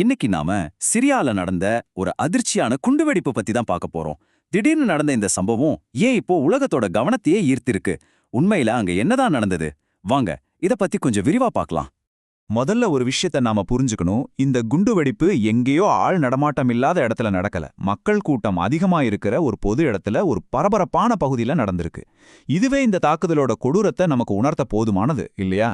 இன்னைக்கு நாம சிரியால நடந்த ஒரு அதிர்ச்சியான குண்டுவெடிப்பு பத்தி தான் பார்க்க போறோம். திடீர்னு நடந்த இந்த சம்பவம் ஏன் இப்போ உலகத்தோட கவனத்தையே ஈர்த்திருக்கு? உண்மையில அங்க என்னதான் நடந்தது? வாங்க இத பத்தி கொஞ்சம் விரிவா பார்க்கலாம். முதல்ல ஒரு விஷயத்த நாம புரிஞ்சுக்கணும். இந்த குண்டு வெடிப்பு எங்கேயோ ஆள் நடமாட்டம் இல்லாத இடத்துல நடக்கல. மக்கள் கூட்டம் அதிகமா இருக்கிற ஒரு பொது இடத்துல ஒரு பரபரப்பான பகுதியில நடந்திருக்கு. இதுவே இந்த தாக்குதலோட கொடூரத்தை நமக்கு உணர்த்த போதுமானது இல்லையா?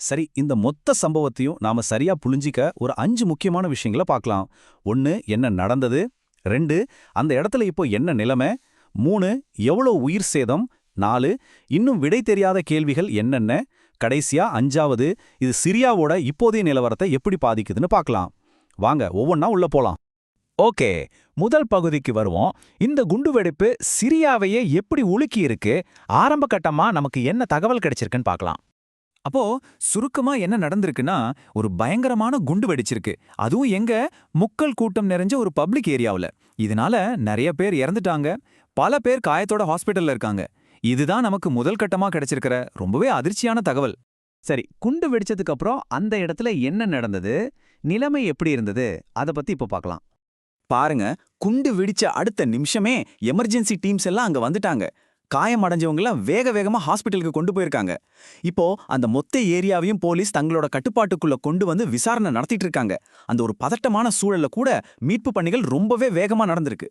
சரி இந்த மொத்த சம்பவத்தையும் நாம சரியா புரிஞ்சிக்க ஒரு அஞ்சு முக்கியமான விஷயங்களை பார்க்கலாம் ஒன்னு என்ன நடந்தது? ரெண்டு அந்த இடத்துல இப்போ என்ன நிலைமை? மூணு எவ்வளோ உயிர் சேதம்? நாலு இன்னும் விடை தெரியாத கேள்விகள் என்னென்ன? கடைசியா அஞ்சாவது இது சிரியாவோட இப்போதைய நிலவரத்தை எப்படி பாதிக்குதுன்னு பார்க்கலாம் வாங்க ஒவ்வொன்றா உள்ள போலாம். ஓகே முதல் பகுதிக்கு வருவோம். இந்த குண்டுவெடிப்பு சிரியாவையே எப்படி உலுக்கி இருக்கு ஆரம்ப கட்டமா நமக்கு என்ன தகவல் கிடைச்சிருக்குன்னு பார்க்கலாம் அப்போ சுருக்கமா என்ன நடந்திருக்குன்னா ஒரு பயங்கரமான குண்டு வெடிச்சிருக்கு. அதுவும் எங்க? முக்கல் கூட்டம் நிறைஞ்ச ஒரு பப்ளிக் ஏரியாவுல. இதனால நிறைய பேர் இறந்துட்டாங்க. பல பேர் காயத்தோட ஹாஸ்பிட்டல்ல இருக்காங்க. இதுதான் நமக்கு முதல் கட்டமா கிடைச்சிருக்கிற ரொம்பவே அதிர்ச்சியான தகவல். சரி குண்டு வெடிச்சதுக்கு அப்புறம் அந்த இடத்துல என்ன நடந்தது? நிலைமை எப்படி இருந்தது? அத பத்தி இப்போ பார்க்கலாம் பாருங்க குண்டு வெடிச்ச அடுத்த நிமிஷமே எமர்ஜென்சி டீம்ஸ் எல்லாம் அங்க வந்துட்டாங்க. காயம் வேக வேகமா ஹாஸ்பிட்டலுக்கு கொண்டு போயிருக்காங்க. இப்போ அந்த மொத்த ஏரியாவையும் போலீஸ் தங்களோட கட்டுப்பாட்டுக்குள்ள கொண்டு வந்து விசாரணை நடத்திட்டு இருக்காங்க. அந்த ஒரு பதட்டமான சூழல்ல கூட மீட்பு பணிகள் ரொம்பவே வேகமா நடந்திருக்கு.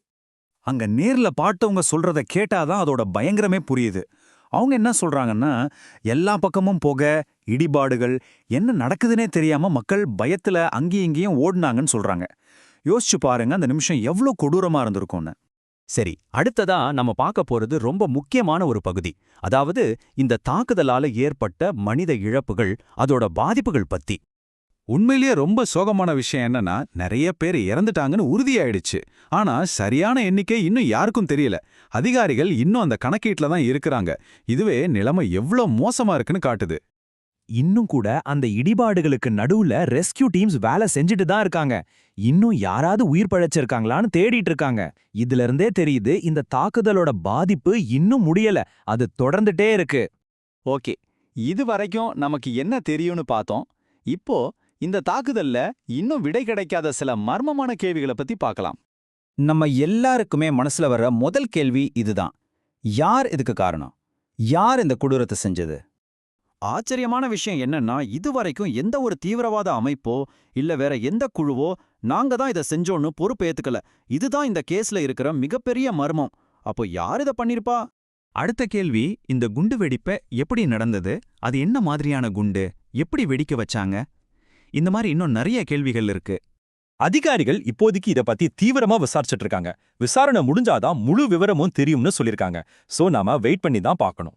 அங்க நேர்ல பாட்டவங்க சொல்றத கேட்டாதான் அதோட பயங்கரமே புரியுது. அவங்க என்ன சொல்றாங்கன்னா எல்லா பக்கமும் போக இடிபாடுகள் என்ன நடக்குதுன்னே தெரியாம மக்கள் பயத்துல அங்கேயும் இங்கேயும் ஓடினாங்கன்னு சொல்றாங்க. யோசிச்சு பாருங்க அந்த நிமிஷம் எவ்வளோ கொடூரமா இருந்திருக்கும்னு. சரி அடுத்ததா நம்ம பார்க்க போறது ரொம்ப முக்கியமான ஒரு பகுதி. அதாவது இந்த தாக்குதலால ஏற்பட்ட மனித இழப்புகள் அதோட பாதிப்புகள் பத்தி. உண்மையிலேயே ரொம்ப சோகமான விஷயம் என்னன்னா நிறைய பேர் இறந்துட்டாங்கன்னு உறுதியாயிடுச்சு. ஆனா சரியான எண்ணிக்கை இன்னும் யாருக்கும் தெரியல. அதிகாரிகள் இன்னும் அந்த கணக்கீட்ல தான் இருக்கிறாங்க. இதுவே நிலைமை எவ்ளோ மோசமா இருக்குன்னு காட்டுது. இன்னும் கூட அந்த இடிபாடுகளுக்கு நடுவுல ரெஸ்கியூ டீம்ஸ் வேலை செஞ்சுட்டு தான் இருக்காங்க. இன்னும் யாராவது உயிர் பழைச்சிருக்காங்களான்னு தேடிட்டு இருக்காங்க. இதுல இருந்தே தெரியுது இந்த தாக்குதலோட பாதிப்பு இன்னும் முடியல. அது தொடர்ந்துட்டே இருக்கு. ஓகே. இது வரைக்கும் நமக்கு என்ன தெரியும்னு பார்த்தோம். இப்போ இந்த தாக்குதல்ல இன்னும் விடை கிடைக்காத சில மர்மமான கேள்விகளை பத்தி பார்க்கலாம். நம்ம எல்லாருக்குமே மனசுல வர்ற முதல் கேள்வி இதுதான். யார் இதுக்கு காரணம்? யார் இந்த கொடூரத்தை செஞ்சது? ஆச்சரியமான விஷயம் என்னன்னா இதுவரைக்கும் எந்த ஒரு தீவிரவாத அமைப்போ இல்ல வேற எந்த குழுவோ நாங்க தான் இதை செஞ்சோன்னு பொறுப்பேத்துக்கல. இதுதான் இந்த கேஸ்ல இருக்கிற மிகப்பெரிய மர்மம். அப்போ யார் இதை பண்ணிருப்பா? அடுத்த கேள்வி இந்த குண்டு வெடிப்ப எப்படி நடந்தது? அது என்ன மாதிரியான குண்டு? எப்படி வெடிக்க வச்சாங்க? இந்த மாதிரி இன்னும் நிறைய கேள்விகள் இருக்கு. அதிகாரிகள் இப்போதைக்கு இத பத்தி தீவிரமா விசாரிச்சுட்டு இருக்காங்க. விசாரணை முடிஞ்சாதான் முழு விவரமும் தெரியும்னு சொல்லிருக்காங்க சோ நாம வெயிட் பண்ணி தான் பார்க்கணும்.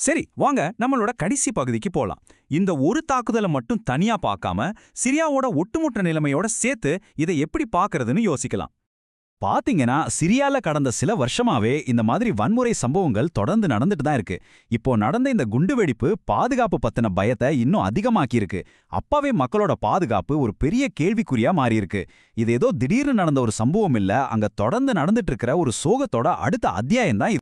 சரி வாங்க நம்மளோட கடைசி பகுதிக்கு போலாம். இந்த ஒரு தாக்குதலை மட்டும் தனியா பார்க்காம சிரியாவோட ஒட்டுமொட்ட நிலைமையோட சேர்த்து இதை எப்படி பார்க்கறதுன்னு யோசிக்கலாம். பாத்தீங்கன்னா சிரியால கடந்த சில வருஷமாவே இந்த மாதிரி வன்முறை சம்பவங்கள் தொடர்ந்து நடந்துட்டு தான் இருக்கு. இப்போ நடந்த இந்த குண்டுவெடிப்பு பாதுகாப்பு பத்தின பயத்தை இன்னும் அதிகமாக்கியிருக்கு. அப்பாவே மக்களோட பாதுகாப்பு ஒரு பெரிய கேள்விக்குறியா மாறியிருக்கு. இது ஏதோ திடீர்னு நடந்த ஒரு சம்பவம் இல்ல அங்க தொடர்ந்து நடந்துட்டு இருக்கிற ஒரு சோகத்தோட அடுத்த அத்தியாயம் தான்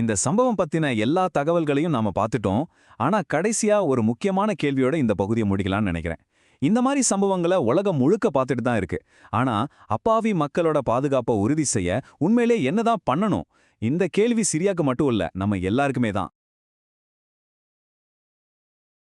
இந்த சம்பவம் பத்தின எல்லா தகவல்களையும் நாம பார்த்துட்டோம். ஆனா கடைசியா ஒரு முக்கியமான கேள்வியோட இந்த பகுதியை முடிக்கலாம்னு நினைக்கிறேன். இந்த மாதிரி சம்பவங்களை உலகம் முழுக்க பார்த்துட்டு தான் இருக்கு. ஆனா அப்பாவி மக்களோட பாதுகாப்பை உறுதி செய்ய உண்மையிலே என்னதான் பண்ணணும்? இந்த கேள்வி சிரியாக்கு மட்டும் இல்ல நம்ம எல்லாருக்குமே தான்.